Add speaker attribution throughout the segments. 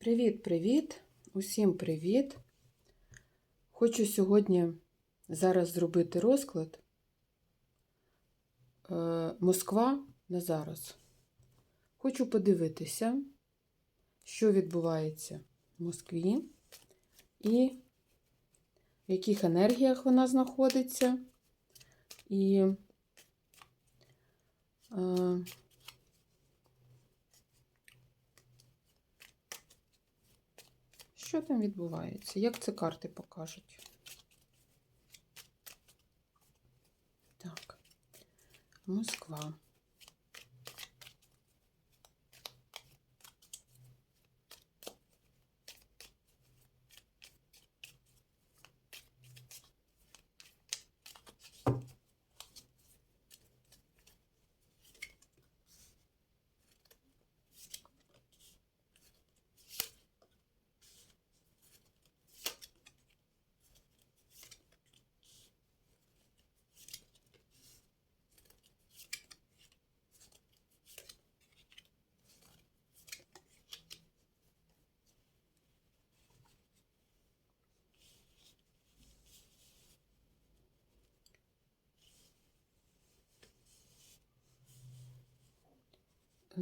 Speaker 1: Привіт-привіт! Усім привіт! Хочу сьогодні зараз зробити розклад е, Москва на зараз. Хочу подивитися, що відбувається в Москві і в яких енергіях вона знаходиться. І Що там відбувається? Як це карти покажуть? Так, Москва.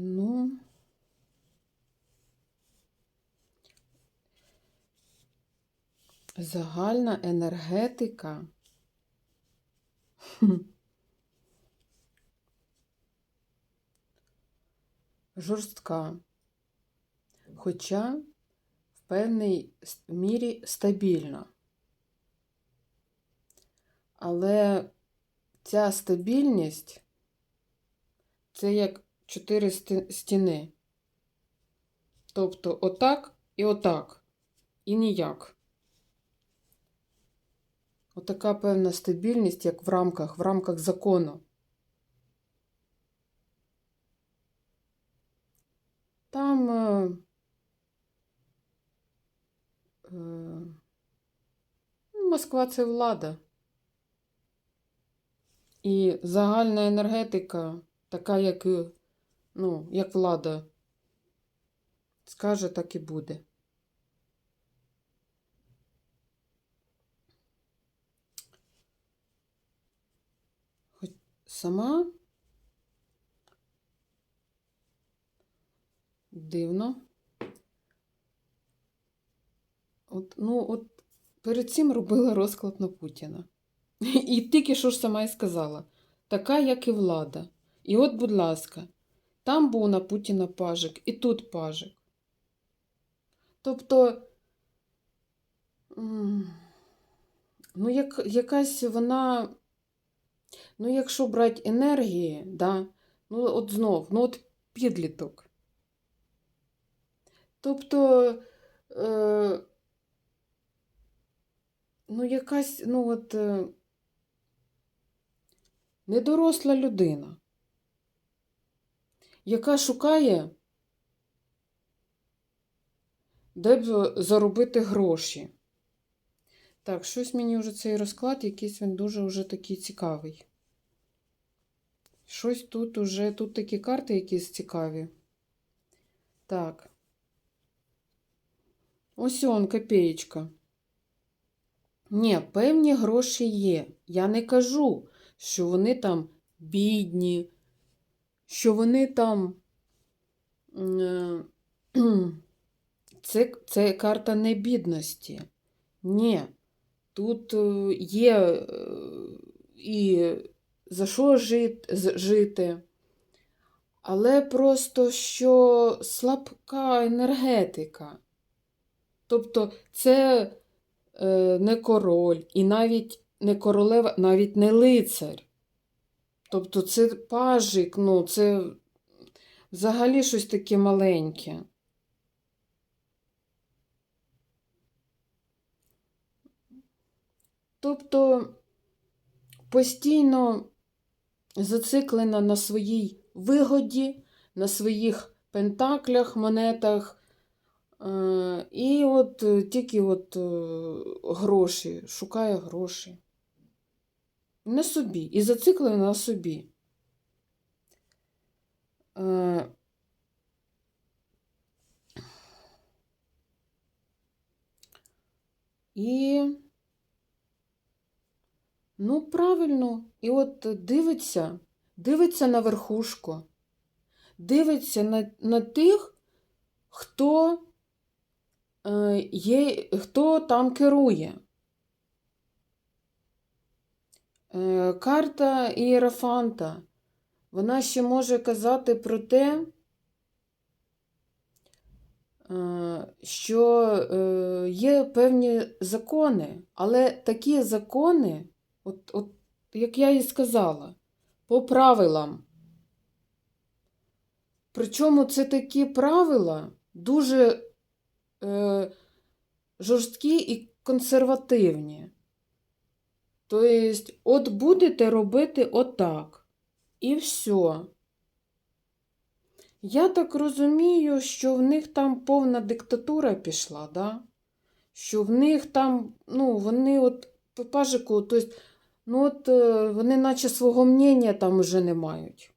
Speaker 1: Ну, загальна енергетика. Жорстка. Хоча в певній мірі стабільна. Але ця стабільність це як чотири стіни. Тобто отак і отак. І ніяк. Отака певна стабільність, як в рамках, в рамках закону. Там е, е, ну, Москва це влада. І загальна енергетика, така, як, е, ну, як влада скаже, так і буде. Хоч сама дивно. От, ну, от перед цим робила розклад на Путіна. І тільки що ж сама і сказала, така, як і влада. І от, будь ласка, там був на Путіна пажик, і тут пажик. Тобто, ну, як, якась вона, ну, якщо брати енергії, да, ну, от знов, ну, от підліток. Тобто, е, ну, якась, ну, от, е, недоросла людина, яка шукає, де б заробити гроші. Так, щось мені вже цей розклад, якийсь він дуже вже такий цікавий. Щось тут уже, тут такі карти якісь цікаві. Так. Ось он, копеєчка. Ні, певні гроші є. Я не кажу, що вони там бідні, що вони там. е, Це, це карта не бідності. Ні. Тут е, є е, і за що жити. Але просто що слабка енергетика. Тобто це не король, і навіть не королева, навіть не лицар. Тобто це пажик, ну, це взагалі щось таке маленьке. Тобто постійно зациклена на своїй вигоді, на своїх пентаклях, монетах. Е, І от тільки от е, гроші, шукає гроші. На собі. І зациклена на собі. Е, І, ну, правильно, і от дивиться, дивиться на верхушку, дивиться на, на тих, хто е, є, хто там керує. Е, Карта Ієрофанта, вона ще може казати про те, е, що е, є певні закони, але такі закони, от, от, як я і сказала, по правилам. Причому це такі правила дуже е, жорсткі і консервативні. Тобто, от будете робити отак. І все. Я так розумію, що в них там повна диктатура пішла, да? що в них там, ну, вони от по пажику, тобто, ну от е, вони наче свого мнення там вже не мають.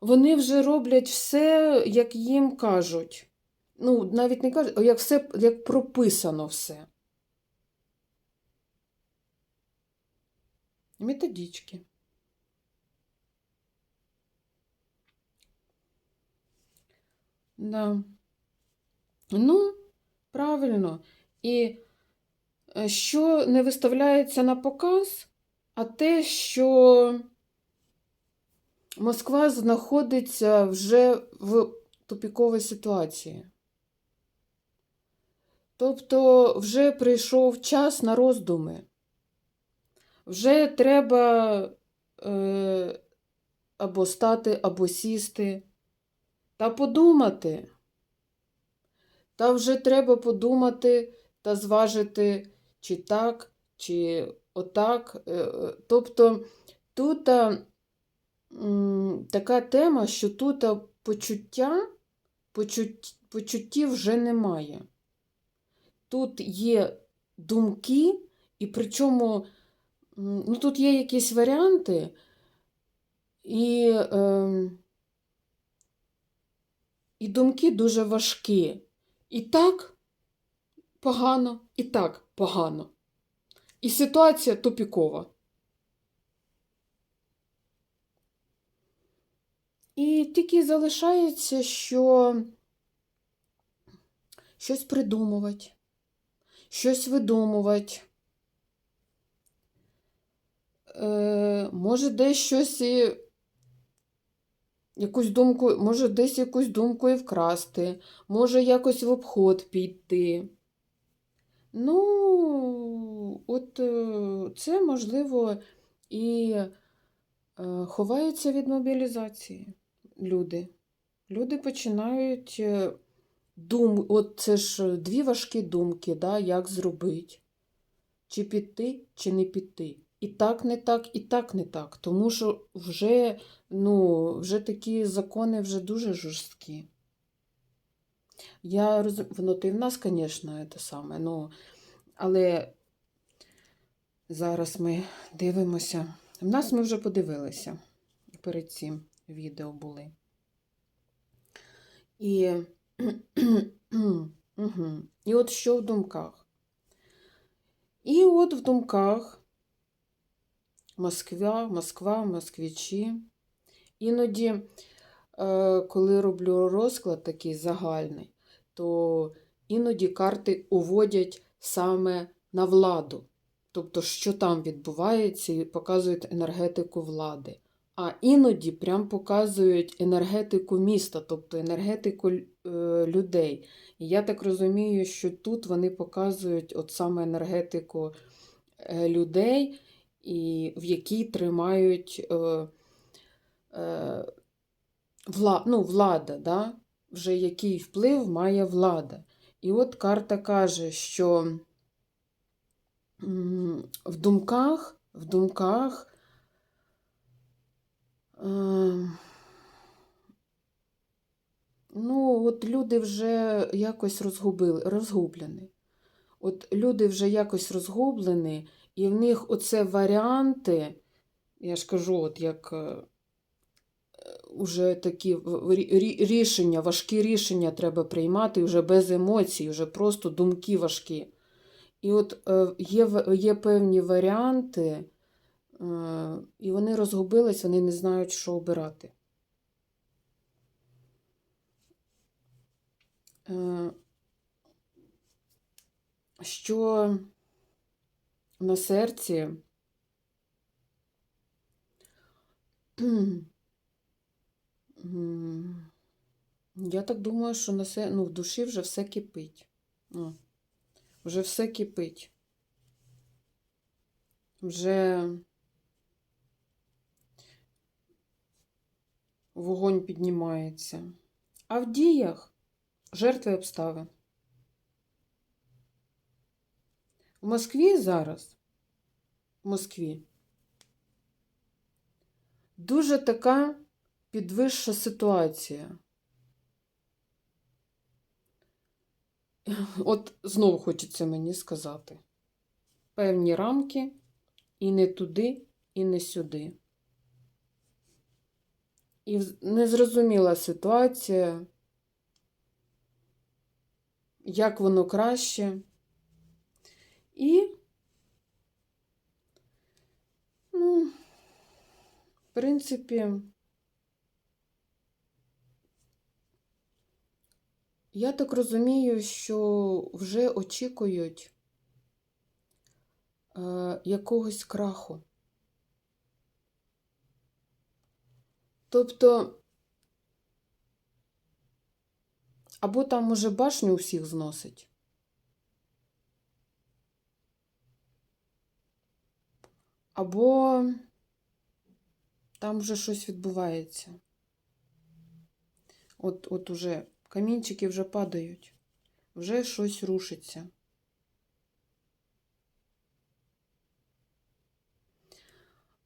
Speaker 1: Вони вже роблять все, як їм кажуть. Ну, навіть не кажуть, як все, як прописано все. Методички. Да. Ну, правильно. І е, що не виставляється на показ, а те, що Москва знаходиться вже в тупіковій ситуації. Тобто вже прийшов час на роздуми. Вже треба е, або стати, або сісти та подумати. Та вже треба подумати та зважити, чи так, чи отак. Е, е, Тобто тут а, така тема, що тут почуття, почут, почуттів вже немає. Тут є думки, і причому ну, тут є якісь варіанти, і, е, і думки дуже важкі. І так погано, і так погано. І ситуація тупікова. І тільки залишається, що щось придумувати, щось видумувати. Е, може, десь щось і якусь думку, може, десь якусь думку і вкрасти, може якось в обход піти. Ну, от е, це можливо і е, ховаються від мобілізації люди. Люди починають е, дум... От це ж дві важкі думки, да, як зробити. Чи піти, чи не піти. І так не так, і так не так. Тому що вже, ну, вже такі закони вже дуже жорсткі. Я розумію, воно і в нас, звісно, те саме, ну, але зараз ми дивимося. В нас ми вже подивилися. Перед цим відео були. І. І от що в думках? І от в думках Москва, Москва, москвичі. Іноді, е, коли роблю розклад такий загальний, то іноді карти уводять саме на владу. Тобто, що там відбувається, і показують енергетику влади. А іноді прям показують енергетику міста, тобто енергетику е, людей. І я так розумію, що тут вони показують от саме енергетику е, людей, і в якій тримають е, е, вла, ну, влада, да? вже який вплив має влада. І от карта каже, що в думках, в думках е, ну, от люди вже якось розгубили, розгублені. От люди вже якось розгублені, і в них оце варіанти, я ж кажу, от як е, вже такі рішення, важкі рішення треба приймати вже без емоцій, вже просто думки важкі. І от е, є, є певні варіанти, е, і вони розгубились, вони не знають, що обирати. Що на серці Я так думаю, що на се... ну, в душі вже все кипить. О, вже все кипить. Вже вогонь піднімається. А в діях жертви обставин. В Москві зараз, в Москві, дуже така підвища ситуація. От знову хочеться мені сказати. Певні рамки і не туди, і не сюди. І незрозуміла ситуація, як воно краще. І, ну, в принципі, я так розумію, що вже очікують е, якогось краху. Тобто, або там уже башню у всіх зносить, або там вже щось відбувається. От, от уже камінчики вже падають, вже щось рушиться.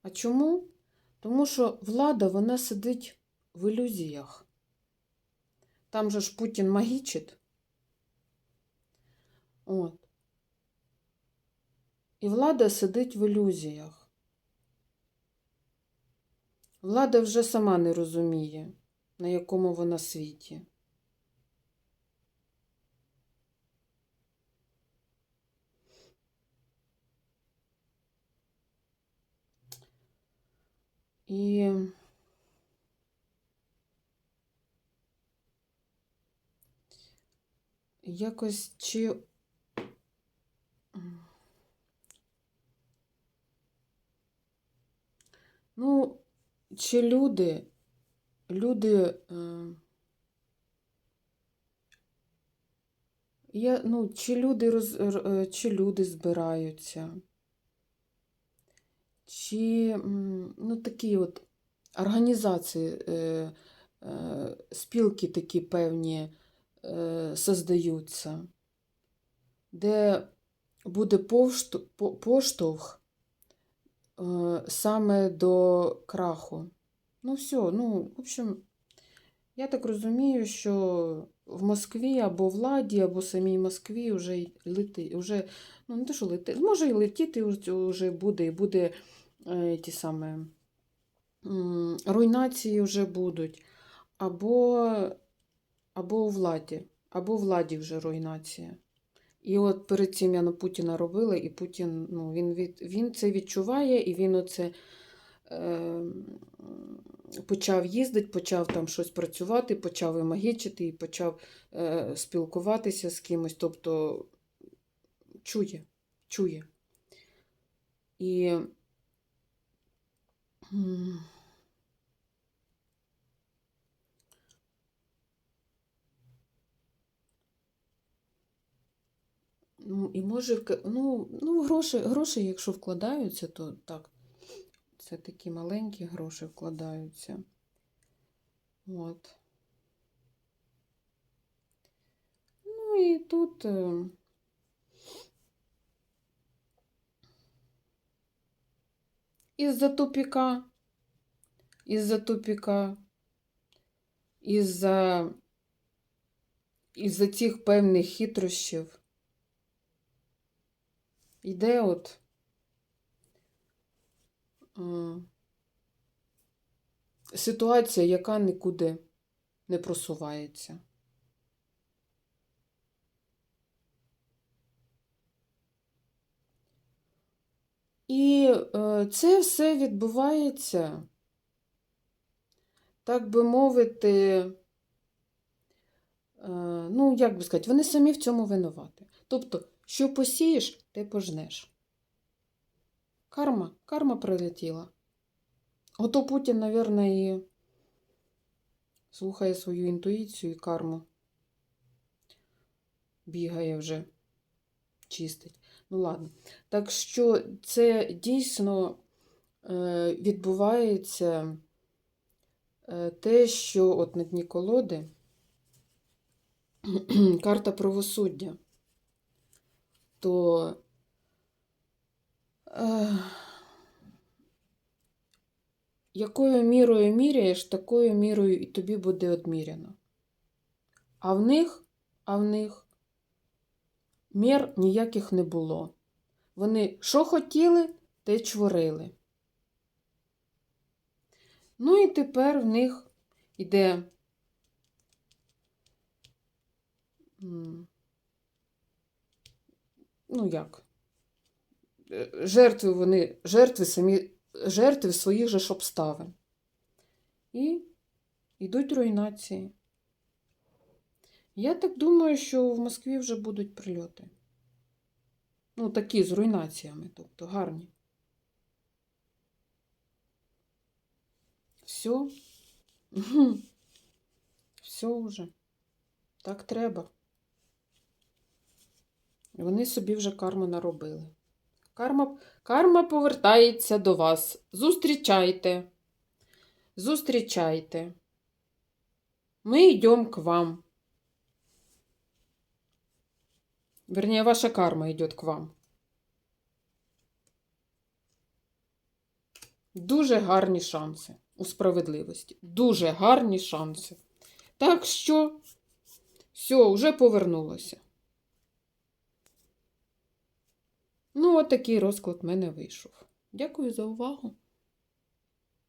Speaker 1: А чому? Тому що влада, вона сидить в ілюзіях. Там же ж Путін магічить. От. І влада сидить в ілюзіях. Влада вже сама не розуміє, на якому вона світі. І якось чи. Ну, чи люди, люди, е, я, ну, чи люди роз, е, чи люди збираються, чи ну, такі от організації, е, е, спілки такі певні е, создаються, де буде поштовх саме до краху. Ну, все, ну, в общем, я так розумію, що в Москві або владі, або самій Москві вже й лети, вже, ну, не те, що лети, може і летіти вже буде, і буде е, ті саме руйнації вже будуть, або, або у владі, або у владі вже руйнація. І от перед цим я на Путіна робила, і Путін, ну, він, від, він це відчуває, і він оце е, почав їздити, почав там щось працювати, почав і магічити, і почав е, спілкуватися з кимось. Тобто чує, чує. І і може, ну, ну гроші, гроші, якщо вкладаються, то так. Це такі маленькі гроші вкладаються. От. Ну і тут. е, Із-за тупіка, із-за тупіка, із-за із-за цих певних хитрощів. Йде от е, ситуація, яка нікуди не просувається. І е, це все відбувається, так би мовити, е, ну, як би сказати, вони самі в цьому винуваті. Тобто, що посієш, те пожнеш. Карма, карма прилетіла. Ото Путін, мабуть, і слухає свою інтуїцію і карму. Бігає вже, чистить. Ну, ладно. Так що це дійсно е, відбувається е, те, що от на дні колоди карта правосуддя, то е, якою мірою міряєш, такою мірою і тобі буде одміряно. А в них, а в них мір ніяких не було. Вони що хотіли, те чворили. Ну і тепер в них іде м, ну як? Е, Жертви вони, жертви самі, жертви своїх же ж обставин. І йдуть руйнації. Я так думаю, що в Москві вже будуть прильоти. Ну, такі з руйнаціями, тобто гарні. Все. Все вже. Так треба. Вони собі вже карму наробили. Карма, карма повертається до вас. Зустрічайте. Зустрічайте. Ми йдемо к вам. Вернее, ваша карма идет к вам. Дуже гарні шанси у справедливості. Дуже гарні шанси. Так що, все, вже повернулося. Ну, от такий розклад в мене вийшов. Дякую за увагу.